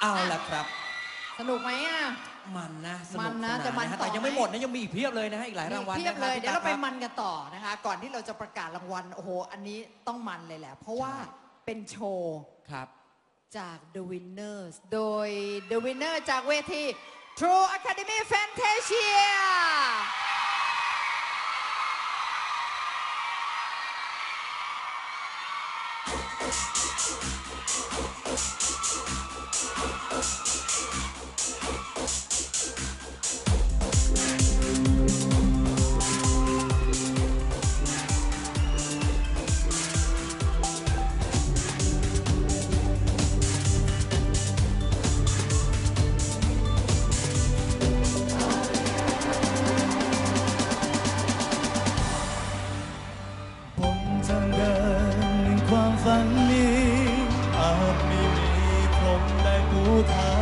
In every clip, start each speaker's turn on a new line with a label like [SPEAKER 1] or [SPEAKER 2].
[SPEAKER 1] เอาละครับ
[SPEAKER 2] สนุกไหมอะ
[SPEAKER 1] มันนะส
[SPEAKER 2] มั
[SPEAKER 1] นุก
[SPEAKER 2] น
[SPEAKER 1] ส
[SPEAKER 2] นะ
[SPEAKER 1] นาน
[SPEAKER 2] แต่มัน
[SPEAKER 1] นะฮะ
[SPEAKER 2] ต่อ
[SPEAKER 1] แต่ยังไม่
[SPEAKER 2] ไหม
[SPEAKER 1] หมดนะยังมีอีกเพียบเลยนะฮะอีกหลายรางวัล
[SPEAKER 2] เพียบ
[SPEAKER 1] นะค
[SPEAKER 2] เล
[SPEAKER 1] รับ
[SPEAKER 2] ย
[SPEAKER 1] พี่
[SPEAKER 2] เดี๋ยวเราไป
[SPEAKER 1] ตั๊กค
[SPEAKER 2] มันกันต่อนะคะ ก่อนที่เราจะประกาศรางวัลโอ้โหอันนี้ต้องมันเลยแหละ เพราะว่าเป็นโชว์
[SPEAKER 1] ครับ
[SPEAKER 2] จาก The Winners โดย The Winner จากเวที True Academy Fantasia
[SPEAKER 3] ทา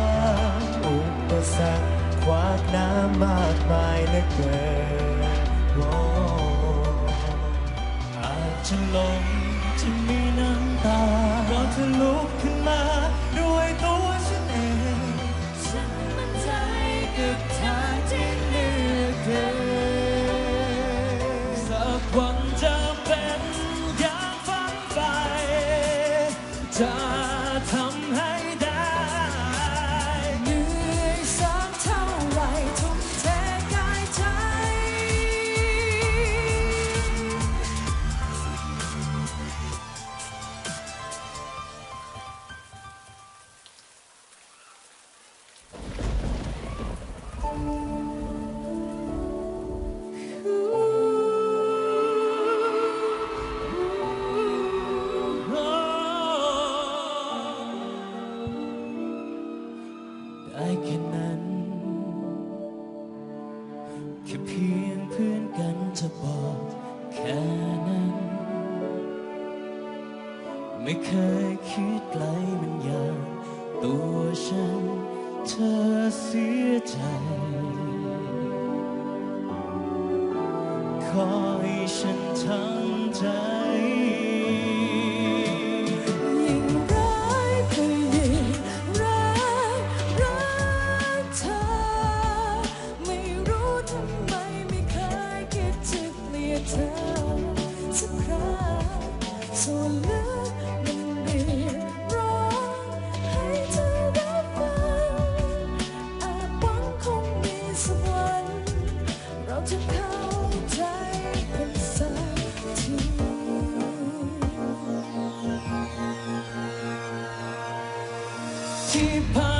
[SPEAKER 3] งอุปสรรคขวากน้ำมากมายเหลือเกินโอ้อาจจะลงจะมีน้ำตาเราจะลุกขึ้นมา ได้แค่นั้น แค่เพียงเพื่อนกันจะบอกแค่นั้น ไม่เคยคิดไกลมันอย่างตัวฉัน เธอเสียใจ ขอให้ฉันทำใจ ที่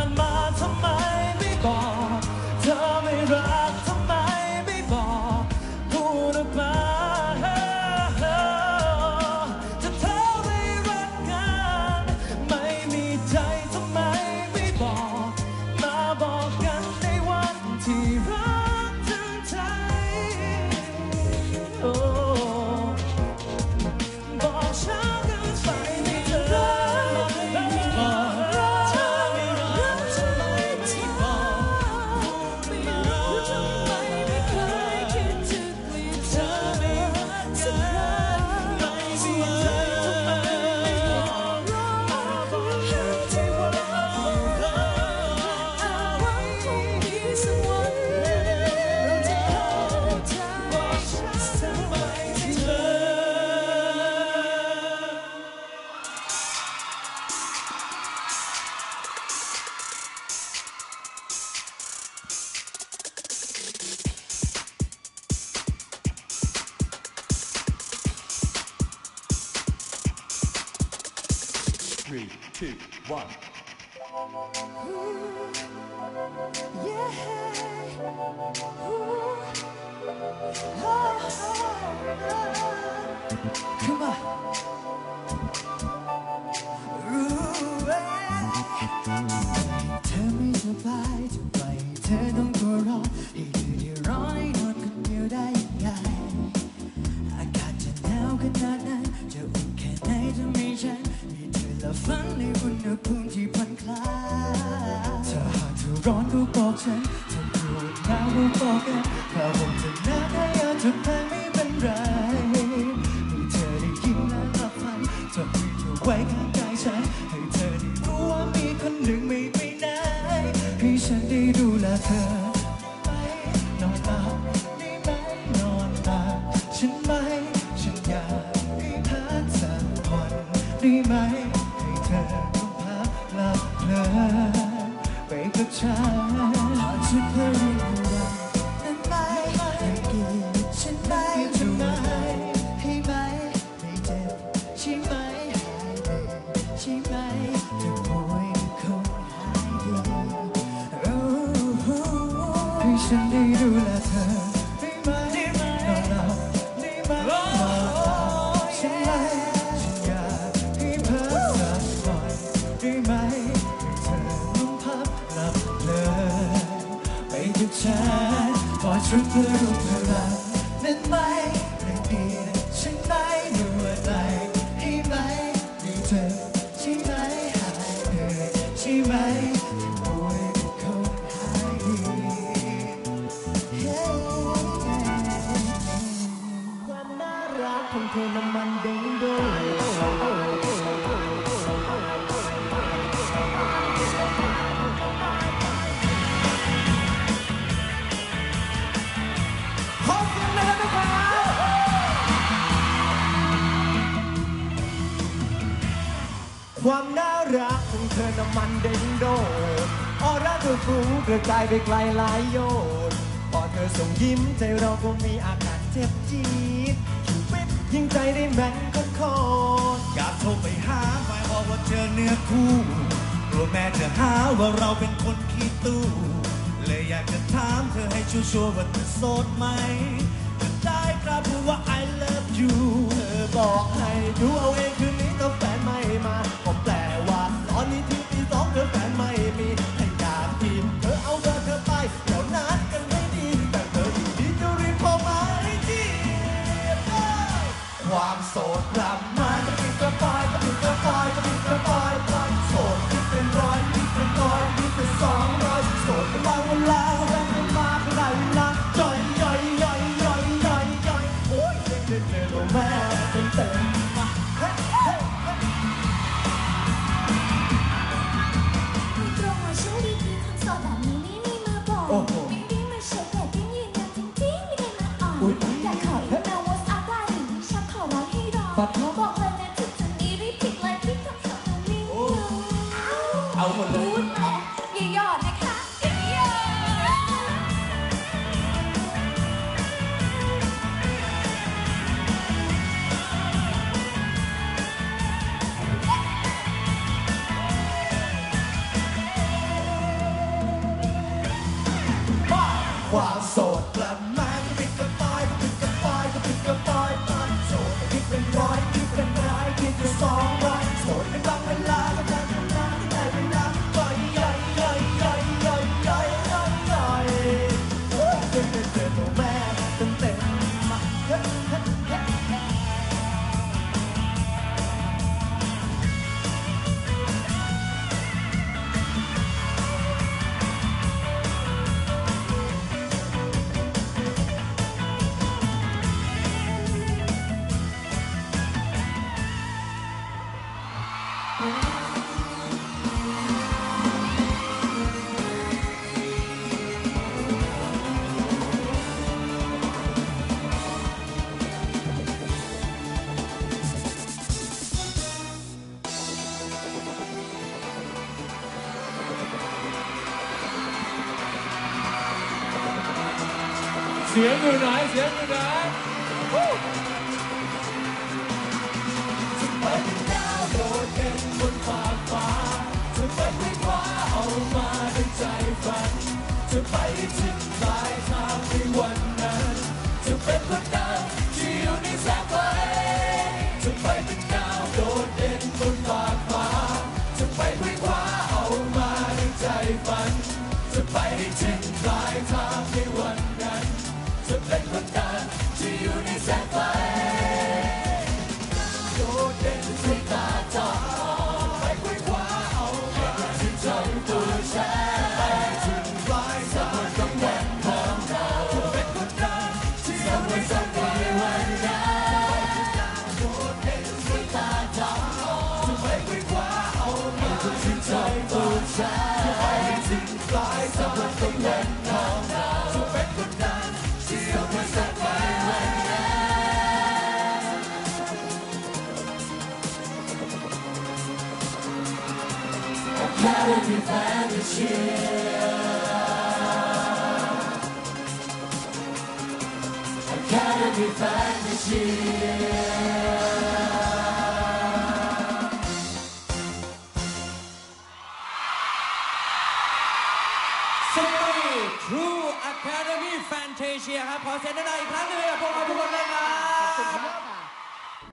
[SPEAKER 4] Three, two, one.
[SPEAKER 3] Ooh, yeah. Ooh, oh, oh, oh. Come on. ละฝันในอุณหภูมิที่ผ่อนคลายถ้าหากเธอร้อนก็บอกฉันถ้าปวดหนาวก็บอกกันถ้าผมจะหนาวได้ยาจะแพงไม่เป็นไรให้เธอได้ยินและรับฟังจะมีเธอไว้ข้างกายฉัน ให้เธอได้รู้ว่ามีคนหนึ่งไม่ไปไหน
[SPEAKER 5] เธอได้ดูแลเธอ ฉันขอฉันเพื่อเรียนรู้นั้นไหมให้เกียรติฉันไหมทำไมให้ไหมไม่เจ็บใช่ไหมหายเหนื่อยใช่ไหมจะป่วยคงหายดีให้ฉันได้ดูแลเธอ ช่วยเพื่อรูปพลังนั้นไหมให้เพียงฉันได้ดูอะไรให้ไหมให้เธอใช่ไหมหายเหนื่อยใช่ไหม ความน่ารักของเธอน้ำมันเด้งโด
[SPEAKER 6] ดออร่าเธอฟุ้งกระจายไปไกลหลายโยนพอเธอส่งยิ้มใจเราก็มีอาการเจ็บจี๊ดคิวปิดยิงใจได้แม่นคนคอน
[SPEAKER 5] อยากโทรไปหาหมายบอกว่าเจอเนื้อคู่กลัวแม่จะหาว่าเราเป็นคนขี้ตู้เลยอยากจะถามเธอให้ชัวร์ว่าเธอโสดไหมจะได้กล้าพูดว่า I love you
[SPEAKER 6] เธอบอกให้ดูเอาเองคืนนี้ถ้าแองเธอแฟนไม่มีให้อยากกินเธอเอาเบอร์เธอไปเดี๋ยวนัดกันไม่ดี แต่เธออยู่ดีจะรีบพอไหมาให้จีบได้ความโสดรำ but สียงมือหน่อยเสียงอยจะเป็นดาวโดดเด่
[SPEAKER 7] นเไม่อามาด้วยใจฝัน จะไปถึง
[SPEAKER 6] ปลายทา
[SPEAKER 1] งใน
[SPEAKER 6] วัน
[SPEAKER 1] สตรี True Academy Fantasia ครับขอเสียงหน่อยอีกครั้งหนึงให้กับพวกเราทุกคนเลยครับ